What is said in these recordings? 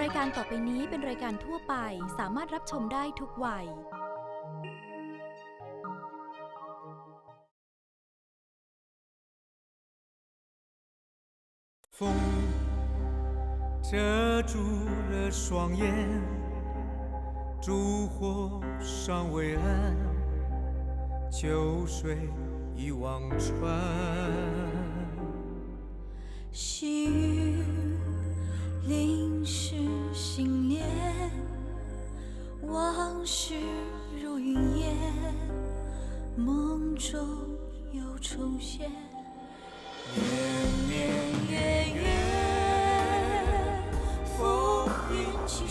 รายการต่อไปนี้เป็นรายการทั่วไปสามารถรับชมได้ทุกวัย 风遮住了双眼，烛火尚未暗，秋水已忘川。 事如云烟，梦中又重现。年年月月，风云起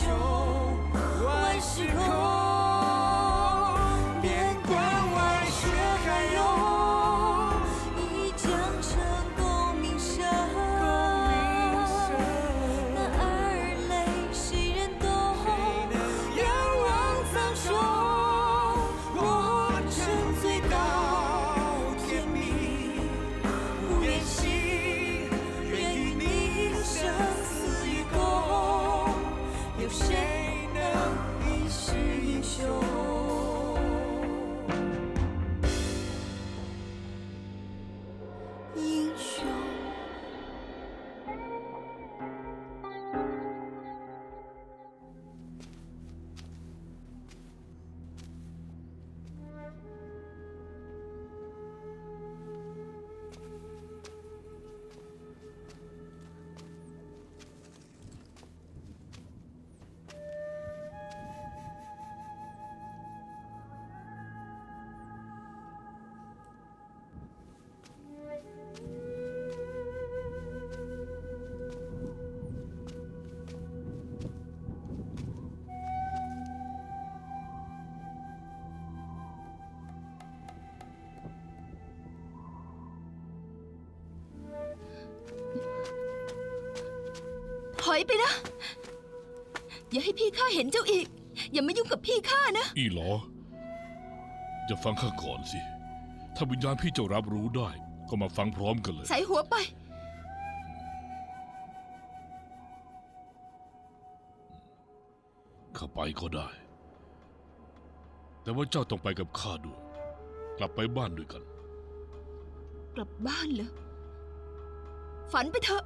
control. ถอยไปนะ อย่าให้พี่ข้าเห็นเจ้าอีก อย่ามายุ่งกับพี่ข้านะ อีหลอจะฟังข้าก่อนสิ ถ้าวิญญาณพี่เจ้ารับรู้ได้ ก็มาฟังพร้อมกันเลย ใส่หัวไป ข้าไปก็ได้ แต่ว่าเจ้าต้องไปกับข้าด้วย กลับไปบ้านด้วยกัน กลับบ้านเหรอฝันไปเถอะ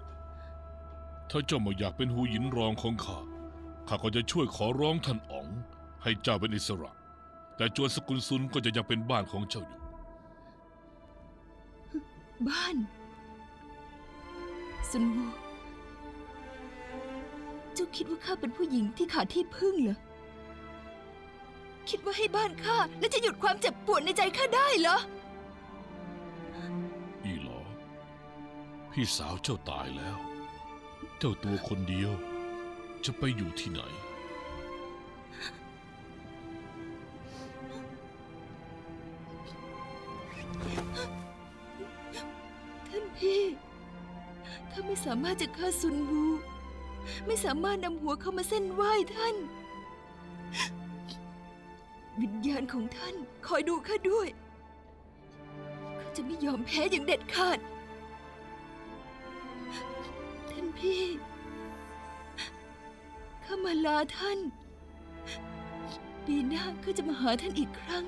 ถ้าเจ้าไม่อยากเป็นหูหยินรองของข้า ข้าก็จะช่วยขอร้องท่านอ๋อง ให้เจ้าเป็นอิสระ แต่จวนสกุลซุนก็จะยังเป็นบ้านของเจ้าอยู่ บ้านซุนวูเจ้าคิดว่าข้าเป็นผู้หญิงที่ขาดที่พึ่งเหรอ คิดว่าให้บ้านข้าและจะหยุดความเจ็บปวดในใจข้าได้เหรอ อีหลอ พี่สาวเจ้าตายแล้ว เจ้าตัวคนเดียว จะไปอยู่ที่ไหน ท่านพี่ข้าไม่สามารถจะฆ่าซุนวูไม่สามารถนำหัวเข้ามาเส้นไหว้ท่าน วิญญาณของท่านคอยดูข้าด้วยข้าจะไม่ยอมแพ้อย่างเด็ดขาด พี่ข้ามาลาท่าน ปีหน้าข้าจะมาหาท่านอีกครั้ง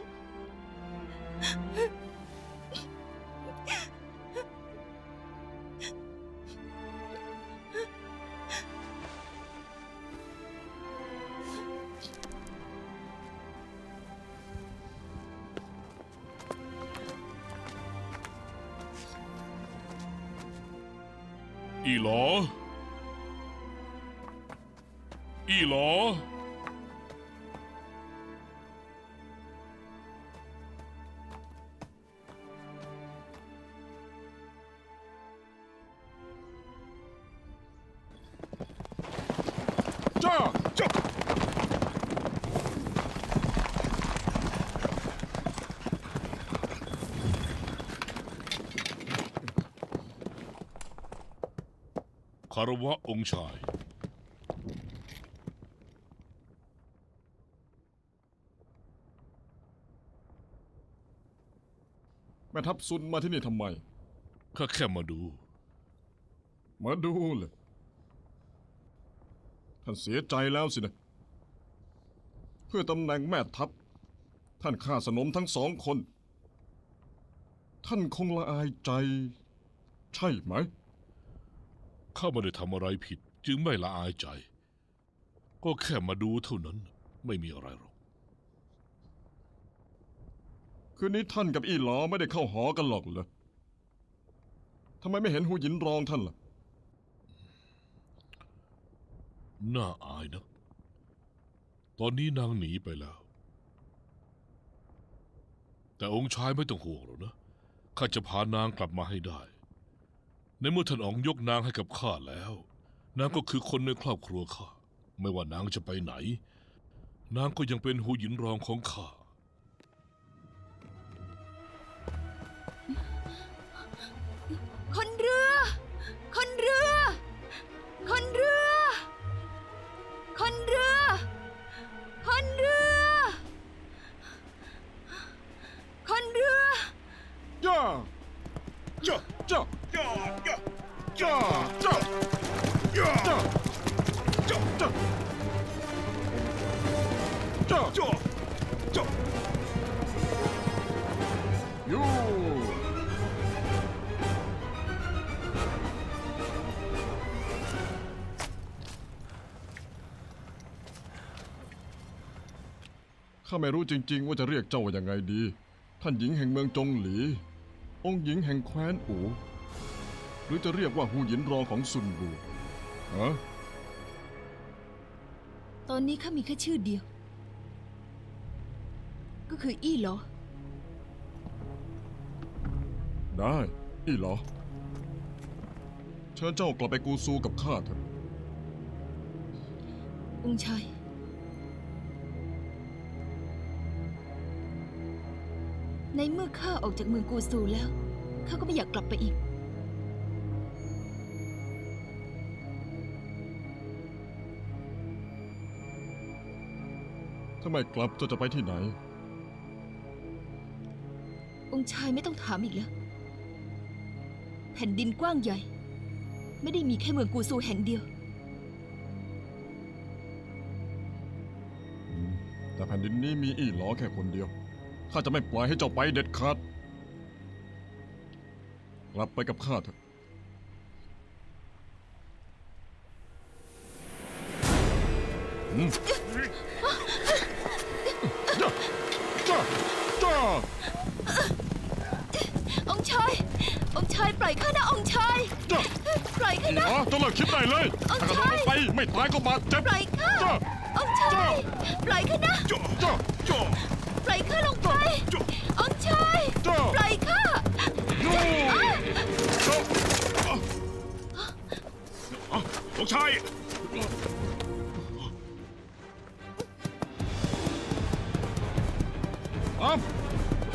อีหลอ อี้หรอ จ้าจ้าคารวะองค์ชาย แม่ทัพซุนมาที่นี่ทำไม ข้าแค่มาดู มาดูเลยท่านเสียใจแล้วสินะ เพื่อตำแหน่งแม่ทัพ ท่านฆ่าสนมทั้งสองคน ท่านคงละอายใจ ใช่ไหม ข้าไม่ได้ทำอะไรผิด จึงไม่ละอายใจ ก็แค่มาดูเท่านั้น ไม่มีอะไรหรอก คืนนี้ท่านกับอีหลอไม่ได้เข้าหอกันหรอกเหรอทำไมไม่เห็นหูหยินรองท่านล่ะ น่าอายนะ ตอนนี้นางหนีไปแล้ว แต่องค์ชายไม่ต้องห่วงหรอกนะ ข้าจะพานางกลับมาให้ได้ ในเมื่อท่านอ๋องยกนางให้กับข้าแล้ว นางก็คือคนในครอบครัวข้า ไม่ว่านางจะไปไหน นางก็ยังเป็นหูหยินรองของข้า ข้าไม่รู้จริง ๆ ว่าจะเรียกเจ้าว่ายังไงดี ท่านหญิงแห่งเมืองจงหลี องค์หญิงแห่งแคว้นอู หรือจะเรียกว่าหูหยินรองของซุนบูฮะตอนนี้ข้ามีแค่ชื่อเดียว ก็คืออี้เหรอ ได้อีเหรอ เชิญเจ้ากลับไปกูซูกับข้าเถอะองค์ชายในเมื่อข้าออกจากเมืองกูซูแล้ว ข้าก็ไม่อยากกลับไปอีกาไม่กลับเจ้าจะไปที่ไหน องค์ชายไม่ต้องถามอีกแล้ว แผ่นดินกว้างใหญ่ ไม่ได้มีแค่เมืองกูซูแห่งเดียว แต่แผ่นดินนี้มีอีหลอแค่คนเดียว ข้าจะไม่ปล่อยให้เจ้าไปเด็ดขาด กลับไปกับข้าเถอะ อืม องค์ชายองค์ชายปล่อยข้านะองค์ชายจ้าปล่อยข้าอีหลนะอเจ้าเลิกคิดได้เลย เอาถ้ากระโดดใช่ลงไปไม่ตายก็บาดเจ็บปล่อยข้าจ้าองค์ชายปล่อยข้านะจ้าจ้าจ้าปล่อยข้าลงไปจ้าองค์ชายจ้าปล่อยข้ายูจ้าองค์ชายอ้าม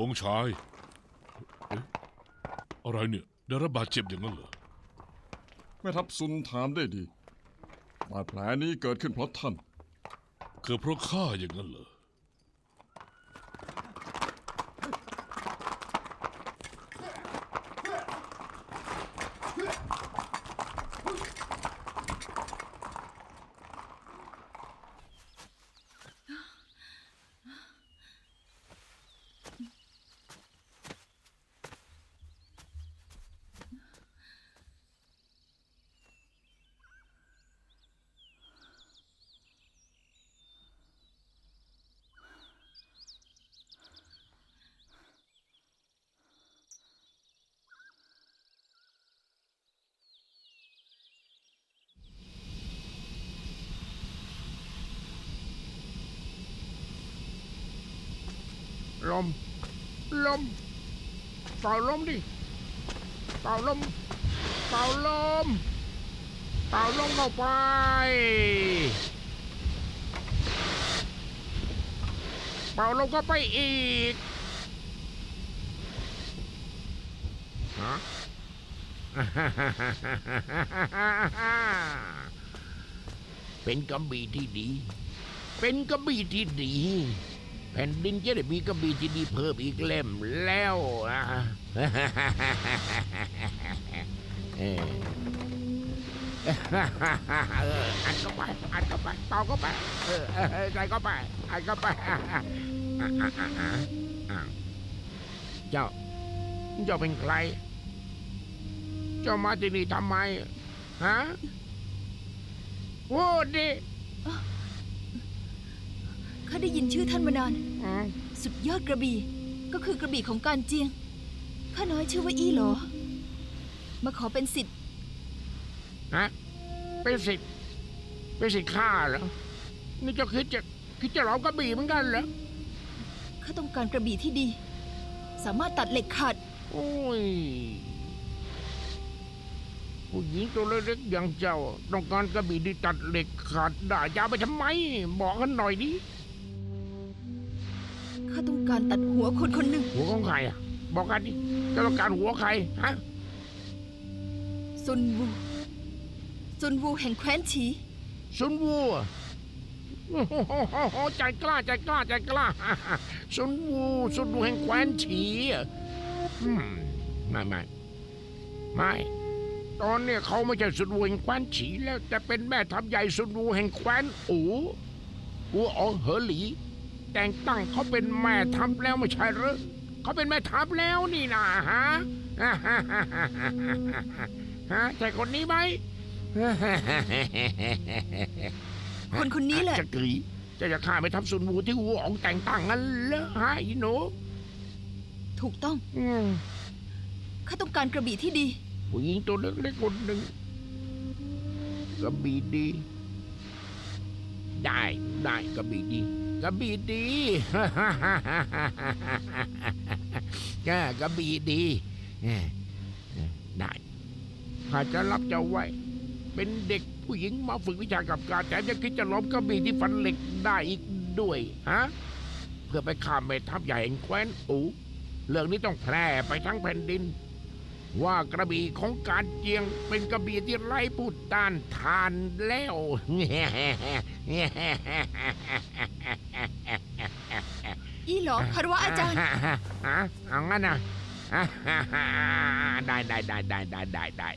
องค์ชายเอ๊ะอะไรเนี่ย ได้รับบาดเจ็บอย่างนั้นเหรอ แม่ทัพซุนถามได้ดี บาดแผลนี้เกิดขึ้นเพราะท่าน เกิดเพราะข้าอย่างนั้นเหรอ ม ลม เป่าลมดิ เป่าลม เป่าลม เป่าลมเข้าไป เป่าลมเข้าไปอีก ฮะเป็นกระบี่ที่ดี เป็นกระบี่ที่ดี แผ่นดินจะได้มีกระบี่ที่ดีเพิ่มอีกเล่มแล้วอะ เออเอออัดเข้าไปอัดเข้าไปเป่าเข้าไปเออเออใส่เข้าไปอัดเข้าไปอะอะอะอะอะเจ้า เจ้าเป็นใคร เจ้ามาที่นี่ทำไมฮะพูดดิ ข้าได้ยินชื่อท่านมานานอืมสุดยอดกระบี่ ก็คือกระบี่ของการเจียง ข้าน้อยชื่อว่าอี้เหรอ มาขอเป็นสิทธิ์ฮะเป็นสิทธิ์เป็นสิทธิ์ข้าเหรอ นี่เจ้าคิดจะคิดจะเหลากระบี่เหมือนกันเหรอ ข้าต้องการกระบี่ที่ดี สามารถตัดเหล็กขาด โอ้ย ผู้หญิงตัวเล็กๆอย่างเจ้า ต้องการกระบี่ที่ตัดเหล็กขาดได้จะเอาไปทำไม บอกกันหน่อยดิข้าต้องการตัดหัวคนคนหนึ่ง หัวของใครอะ บอกกันดิเจ้าต้องการหัวใครฮะซุนวู ซุนวูแห่งแคว้นฉี ซุนวูอะโอ้โหใจกล้าใจกล้าใจกล้าซุนวูซุนวูแห่งแคว้นฉีอะอืมไม่ไม่ไม่ ตอนเนี้ยเขาไม่ใช่ซุนวูแห่งแคว้นฉีแล้ว แต่เป็นแม่ทัพใหญ่ซุนวูแห่งแคว้นอูอูอ๋องเหอหลี แต่งตั้งเขาเป็นแม่ทัพแล้วไม่ใช่เหรอเขาเป็นแม่ทัพแล้วนี่นะฮะฮะใช่คนนี้ไหมคนคนนี้แหละจะกรีจะจะฆ่าไม่ทับซุนวูที่หัวอองแต่งตั้งงั้นเหรอฮะอีหนูถูกต้องอืมข้าต้องการกระบี่ที่ดีผู้หญิงตัวเล็กๆคนหนึ่งกระบี่ดี ได้ได้กระบี่ดี กระบี่ดีแกกระบี่ดีได้ข้าจะรับเจ้าไว้ เป็นเด็กผู้หญิงมาฝึกวิชากับการแถมยังคิดจะล้มกระบี่ที่ฟันเหล็กได้อีกด้วยฮะเพื่อไปข้ามแม่ทัพใหญ่แห่งแคว้นอูเรื่องนี้ต้องแพร่ไปทั้งแผ่นดิน ว่ากระบี่ของการเจียงเป็นกระบี่ที่ไร้ผู้ต้านทานแล้ว อี้เหรอคารวะอาจารย์ฮะเอางั้นนะได้ได้ได้ได้ได้ได้ได้